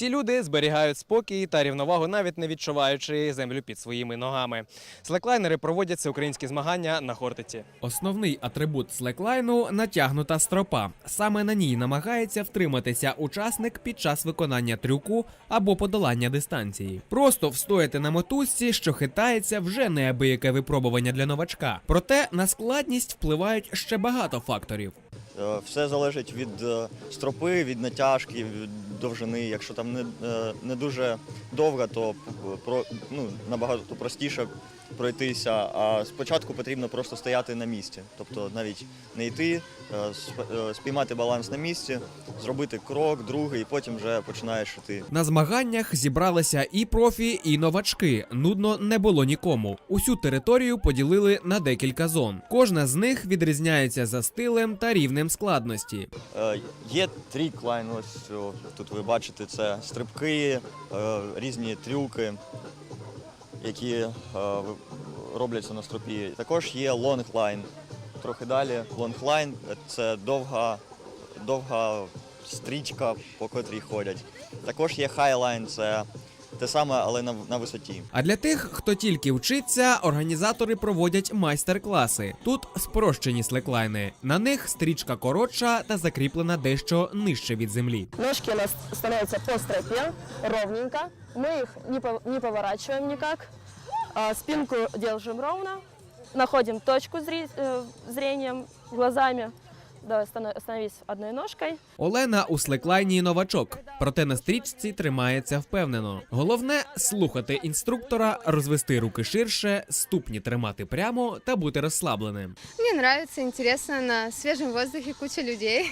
Ці люди зберігають спокій та рівновагу, навіть не відчуваючи землю під своїми ногами. Слеклайнери проводять українські змагання на Хортиці. Основний атрибут слеклайну натягнута стропа. Саме на ній намагається втриматися учасник під час виконання трюку або подолання дистанції. Просто встояти на мотузці, що хитається, вже неабияке випробування для новачка. Проте на складність впливають ще багато факторів. Е, Все залежить від е, стропи, від натяжки, від довжини. Якщо там не, е, не дуже довга, то про, ну, набагато простіше пройтися. А спочатку потрібно просто стояти на місці. Тобто навіть не йти, е, е, спіймати баланс на місці, зробити крок, другий, і потім вже починаєш йти. На змаганнях зібралися і профі, і новачки. Нудно не було нікому. Усю територію поділили на декілька зон. Кожна з них відрізняється за стилем та рівнем складності. Е, Є тріклайн, ось тут ви бачите, це стрибки, е, різні трюки, які е, робляться на стропі. Також є лонглайн. Трохи далі лонглайн це довга, довга стрічка, по котрій ходять. Також є хайлайн, це те саме, але на, на висоті. А для тих, хто тільки вчиться, організатори проводять майстер-класи. Тут спрощені слеклайни. На них стрічка коротша та закріплена дещо нижче від землі. Ножки у нас становятся по стропе, ровненько. Мы их не, пов- не поворачиваем никак. Спинку держим ровно. Находим точку зри- э, зрением, глазами. Давай, станов- остановись одной ножкой. Олена у слеклайні новачок, проте на стрічці тримається впевнено. Головне слухати інструктора, розвести руки ширше, ступні тримати прямо та бути розслабленим. Мені подобається, цікаво, на свіжому повітрі куча людей.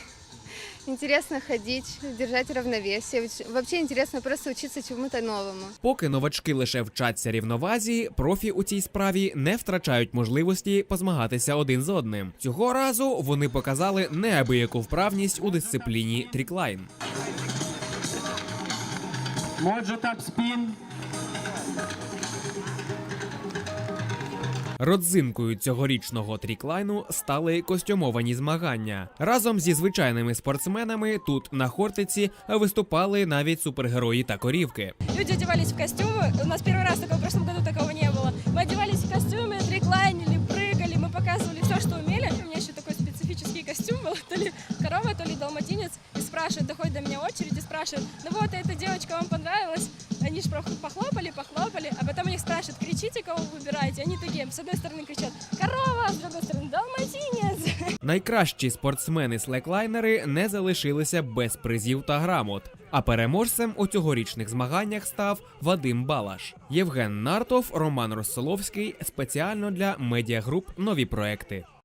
Интересно ходить, держать равновесие. Вообще интересно просто учиться чему-то новому. Поки новачки лише вчаться рівновазі, профі у цій справі не втрачають можливості позмагатися один з одним. Цього разу вони показали неабияку вправність у дисципліні тріклайн. Моджо тап спін. Родзинкою цьогорічного тріклайну стали костюмовані змагання. Разом зі звичайними спортсменами тут на Хортиці виступали навіть супергерої та корівки. Люди одевались в костюмы. У нас первый раз такого в прошлом году такого не было. Мы одевались в костюмы, треклайнили, прыгали, мы показывали все, что умели. У меня еще такой специфический костюм был, то ли корова, то ли далматинец. И спрашивает, доходит до меня очередь и спрашивает, ну вот, эта девочка вам понравилась? Они же похлопали, похлопали, а потом их спрашивают, кричите, кого вы выбираете. Они такие, с одной стороны кричат, корова, с другой стороны, далматинец. Найкращі спортсмени-слеклайнери не залишилися без призів та грамот. А переможцем у цьогорічних змаганнях став Вадим Балаш. Євген Нартов, Роман Россоловський спеціально для медіагруп нові проекти.